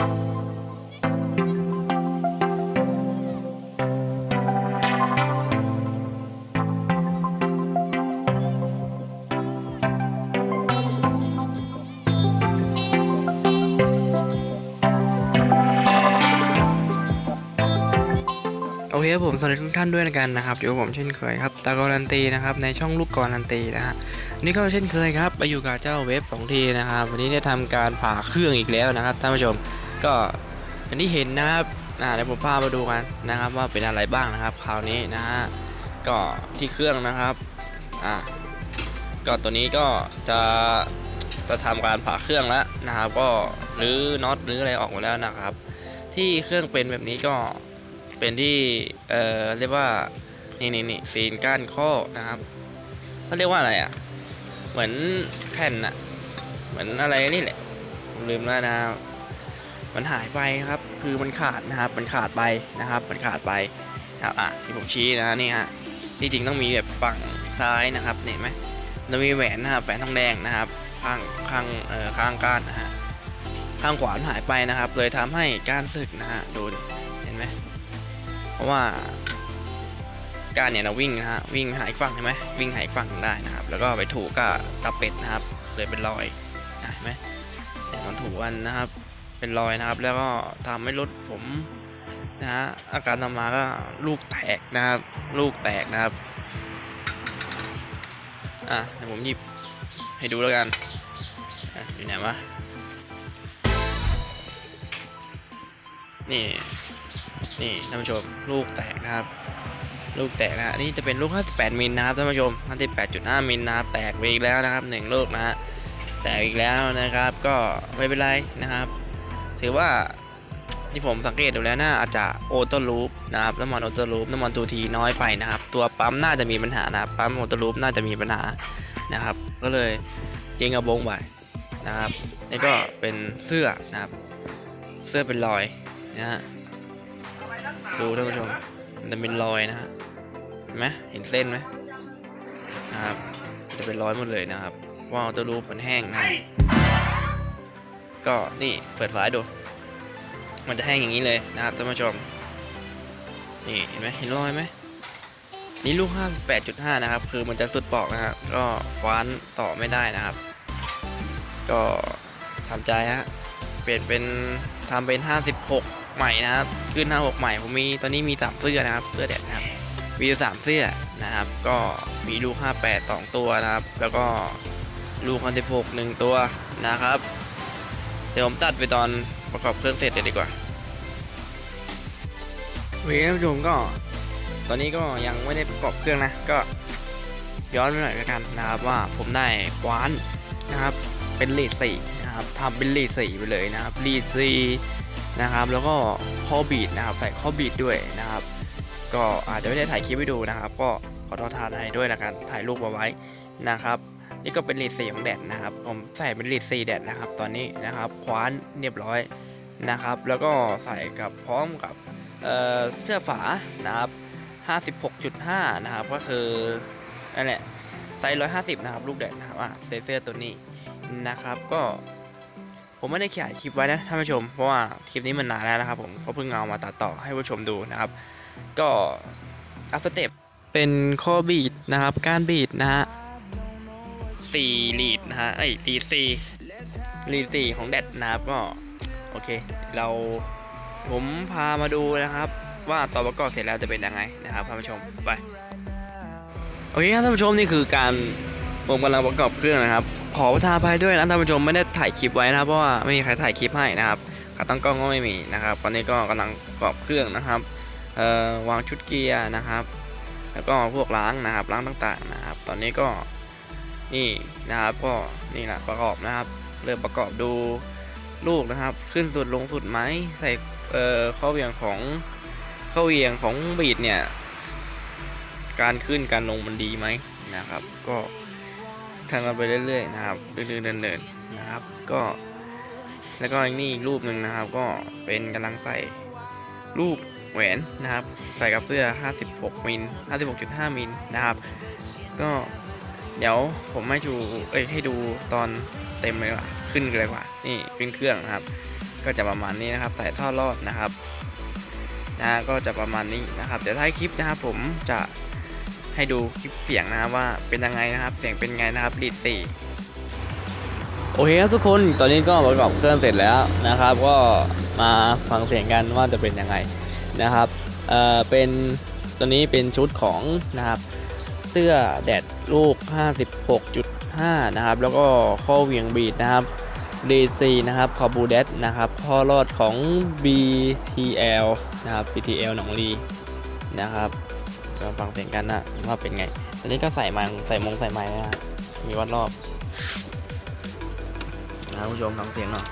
โอเคครับผมสวัสดีทุกท่านด้วยกันนะครับอยู่กับผมเช่นเคยครับตาการันตีนะครับในช่องลูกกรันตีนะฮะนนี้ก็เช่นเคยครับไปอยู่กับเจ้าเวฟสองทีนะครับวันนี้ได้ทำการผ่าเครื่องอีกแล้วนะครับท่านผู้ชม ก็อย่างที่เห็นนะครับอ่าเดี๋ยวผมพามาดูกันนะครับว่าเป็นอะไรบ้างนะครับคราวนี้นะฮะก็ที่เครื่องนะครับอ่าก็ตัวนี้ก็จะจะทำการผ่าเครื่องแล้วนะครับ ก็หรือน็อตหรืออะไรออกหมดแล้วนะครับ ที่เครื่องเป็นแบบนี้ก็เป็นที่เอ่อเรียกว่านี่นี่นี่ซีนก้านข้อนะครับเขาเรียกว่าอะไรอะเหมือนแผ่นอะเหมือนอะไรนี่แหละลืมแล้วนะครับ มันหายไปครับ คือมันขาดนะครับ มันขาดไปนะครับ มันขาดไปนะครับอะที่ผมชี้นะนี่ฮะที่จริงต้องมีแบบฝั่งซ้ายนะครับเห็นไหมเรามีแหวนนะครับแหวนทองแดงนะครับ ข้างข้างเอ่อข้างก้านนะฮะข้างขวาหายไปนะครับ เลยทำให้กานสึกนะฮะดูเห็นไหมเพราะว่าการเนี่ยเราวิ่งนะฮะวิ่งหายฝั่งใช่ไหมวิ่งหายฝั่งได้นะครับ แล้วก็ไปถูกับตะเป็ดนะครับ เลยเป็นรอยนะเห็นไหมเนี่มันถูกันนะครับ เป็นรอยนะครับ แล้วก็ทำให้รถผมนะฮะอาการตามมาก็ลูกแตกนะครับ ลูกแตกนะครับอะเดี๋ยวผมหยิบให้ดูแล้วกันอยู่ไหนวะนี่นี่ท่านผู้ชมลูกแตกนะครับ ลูกแตกนะฮะนี่จะเป็นลูก 58 มิลนะครับท่านผู้ชม 58.5 มิลนะครับแตกไปอีกแล้วนะครับหนึ่งลูกนะฮะแตกอีกแล้วนะครับ ก็ไม่เป็นไรนะครับ ถือว่าที่ผมสังเกตดูแล้วน่าอาจจะโอโต้ลูปนะครับน้ำมันโอโต้ลูปน้ำมันทูทีน้อยไปนะครับ ตัวปั๊มน่าจะมีปัญหานะครับปั๊มโอโต้ลูปน่าจะมีปัญหานะครับ ก็เลยเจงกระบงไปนะครับนี่ก็เป็นเสื้อนะครับ เสื้อเป็นรอยนะฮะดูท่านผู้ชมมันจะเป็นรอยนะฮะเห็นไหมเห็นเส้นไหมนะครับจะเป็นรอยหมดเลยนะครับว่าตัวรูปมันแห้งนะ ก็นี่เปิดฝาดู มันจะแห้งอย่างนี้เลยนะครับท่านผู้ชม นี่เห็นไหมเห็นรอยไหมนี่ลูก 58.5 นะครับ คือมันจะสุดปอกนะฮะก็คว้านต่อไม่ได้นะครับ ก็ทำใจฮะเปลี่ยนเป็นทำเป็น 56 ใหม่นะครับ ขึ้น 56 ใหม่ ผมมีตอนนี้มี 3 เสื้อนะครับ เสื้อแดดนะครับมีอยู่3เสื้อนะครับ ก็มีลูก 58 2 ตัวนะครับ แล้วก็ลูก 56 1 ตัวนะครับ เดี๋ยวผมตัดไปตอนประกอบเครื่องเสร็จเลยดีกว่าโอเคท่านผู้ชมก็ ตอนนี้ก็ยังไม่ได้ประกอบเครื่องนะ ก็ย้อนไปหน่อยล้วกันนะครับว่าผมได้คว้านนะครับ เป็นเลดสี่นะครับทำเป็นเลดสี่ไปเลยนะครับเลดสี่นะครับ แล้วก็ข้อบีดนะครับใส่ข้อบีดด้วยนะครับ ก็อาจจะไม่ได้ถ่ายคลิปให้ดูนะครับ ก็ขอโทษทานให้ด้วยนะการถ่ายรูปเอาไว้นะครับ นี่ก็เป็นเลดสีของแดดนะครับ ผมใส่เป็นเลดสีแดดนะครับ ตอนนี้นะครับ คว้านเรียบร้อยนะครับ แล้วก็ใส่กับพร้อมกับเเสื้อฝานะครับ 56.5 นะครับ ก็คือนั่นแหละไซส์150 นะครับ ลูกแดดนะครับอะเซเสื้อตัวนี้นะครับ ก็ผมไม่ได้ขยายคลิปไว้นะท่านผู้ชม เพราะว่าคลิปนี้มันนานแล้วนะครับ ผมก็เพิ่งเอามาตัดต่อให้ผู้ชมดูนะครับ ก็อัพสเต็ปเป็นข้อบีดนะครับ การบีดนะฮะ สี่ลีดนะฮะไอ้ลีดสี่ลีดสี่ของแดดนะครับก็โอเค เราผมพามาดูนะครับ ว่าต่อประกอบเสร็จแล้วจะเป็นยังไงนะครับท่านผู้ชมไปโอเคครับท่านผู้ชมนี่คือการผมกำลังประกอบเครื่องนะครับ ขอประทานอภัยด้วยนะท่านผู้ชมไม่ได้ถ่ายคลิปไว้นะครับเพราะว่าไม่มีใครถ่ายคลิปให้นะครับขาตั้งกล้องก็ไม่มีนะครับ ตอนนี้ก็กำลังประกอบเครื่องนะครับวางชุดเกียร์นะครับ แล้วก็พวกล้างนะครับล้างต่างๆนะครับ ตอนนี้ก็ นี่นะครับก็นี่แหละประกอบนะครับ เริ่มประกอบดูลูกนะครับ ขึ้นสุดลงสุดไหมใส่เอ่อข้อเวียงของข้อเวียงของบีดเนี่ย การขึ้นการลงมันดีไหมนะครับ ก็ทำกันไปเรื่อยๆนะครับเรื่อยๆเดินๆนะครับก็แล้วก็อีกนี่อีกรูปหนึ่งนะครับ ก็เป็นกำลังใส่รูปแหวนนะครับ ใส่กับเสื้อ 56มิล56.5มิลนะครับ ก็ เดี๋ยวผมให้ดูเอ้ยให้ดูตอนเต็มเลยว่ะขึ้นเลยว่ะนี่ขึ้นเครื่องนะครับ ก็จะประมาณนี้นะครับใส่ท่อรอดนะครับนะก็จะประมาณนี้นะครับเดี๋ยวท้ายคลิปนะครับ ผมจะให้ดูคลิปเสียงนะครับว่าเป็นยังไงนะครับ เสียงเป็นไงนะครับลีดสี่โอเคครับทุกคนตอนนี้ก็ประกอบเครื่องเสร็จแล้วนะครับ ก็มาฟังเสียงกันว่าจะเป็นยังไงนะครับเอ่อเป็นตัวนี้เป็นชุดของนะครับ เสื้อแดดลูก 56.5 นะครับ แล้วก็ข้อเหวียงบีดนะครับ DC นะครับคอบูเดสนะครับข้อรอดของ BTL นะครับ BTL หนองลีนะครับก็ฟังเสียงกันนะว่าเป็นไงตอนนี้ก็ใส่มันใส่มงใส่ไม้นะมีวัดรอบนะคุณผู้ชมฟังเสียงหน่อย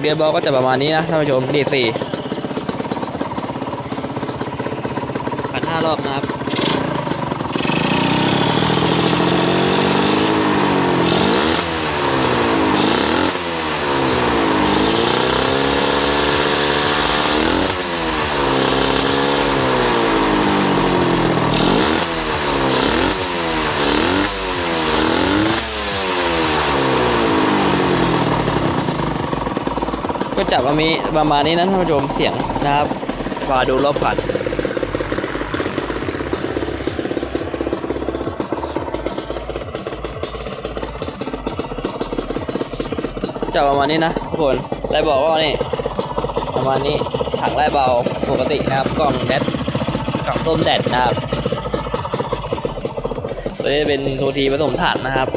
เกเดือบอลก็จะประมาณนี้นะท่านผู้ชมดีสี่พันห้ารอบนะครับ จะประมาณประมาณนี้นะท่านผู้ชมเสียงนะครับมาดูรอบผ่านจะประมาณนี้นะทุกคนไล่บอกว่านี่ประมาณนี้ถังไล่เบาปกตินะครับกล่องแดดกล่องต้มแดดนะครับตัวนี้เป็นทูทีผสมถ่านนะครับ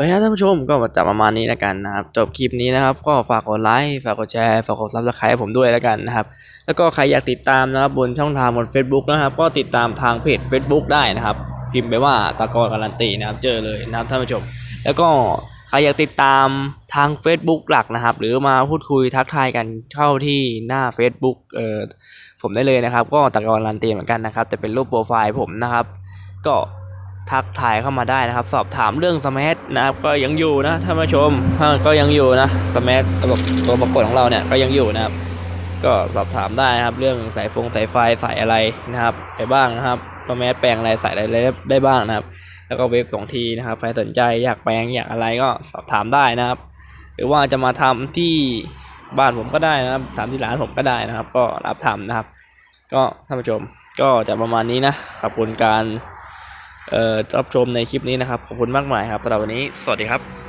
อเคครับท่านผู้ชมก็จะประมาณนี้แล้วกันนะครับ จบคลิปนี้นะครับ ก็ฝากกดไลค์ฝากกดแชร์ฝากกดซับสไครต์ผมด้วยแล้วกันนะครับ แล้วก็ใครอยากติดตามนะครับบนช่องทางบน Facebook นะครับ ก็ติดตามทางเพจ Facebook ได้นะครับ พิมพ์ไปว่าตะกอนการันตีนะครับ เจอเลยนะครับท่านผู้ชม แล้วก็ใครอยากติดตามทาง Facebook หลักนะครับ หรือมาพูดคุยทักทายกันเข้าที่หน้า Facebook เอ่อผมได้เลยนะครับ ก็ตะกอนการันตีเหมือนกันนะครับ จะเป็นรูปโปรไฟล์ผมนะครับ ก็ ทักทายเข้ามาได้นะครับ สอบถามเรื่องสมัทนะครับ ก็ยังอยู่นะท่านผู้ชมก็ยังอยู่นะสมัทระบบตัวปรากฏของเราเนี่ยก็ยังอยู่นะครับ ก็สอบถามได้นะครับ เรื่องสายฟงสายไฟสายอะไรนะครับไปบ้างนะครับสมัทแปลงอะไรสายอะไรได้บ้างนะครับ แล้วก็เวฟสองทีนะครับใครสนใจอยากแปลงอยากอะไรก็สอบถามได้นะครับ หรือว่าจะมาทำที่บ้านผมก็ได้นะครับทำที่ร้านผมก็ได้นะครับ ก็รับทำนะครับ ก็ท่านผู้ชมก็จะประมาณนี้นะขอบคุณการ รับชมในคลิปนี้นะครับ ขอบคุณมากมายครับสำหรับวันนี้ สวัสดีครับ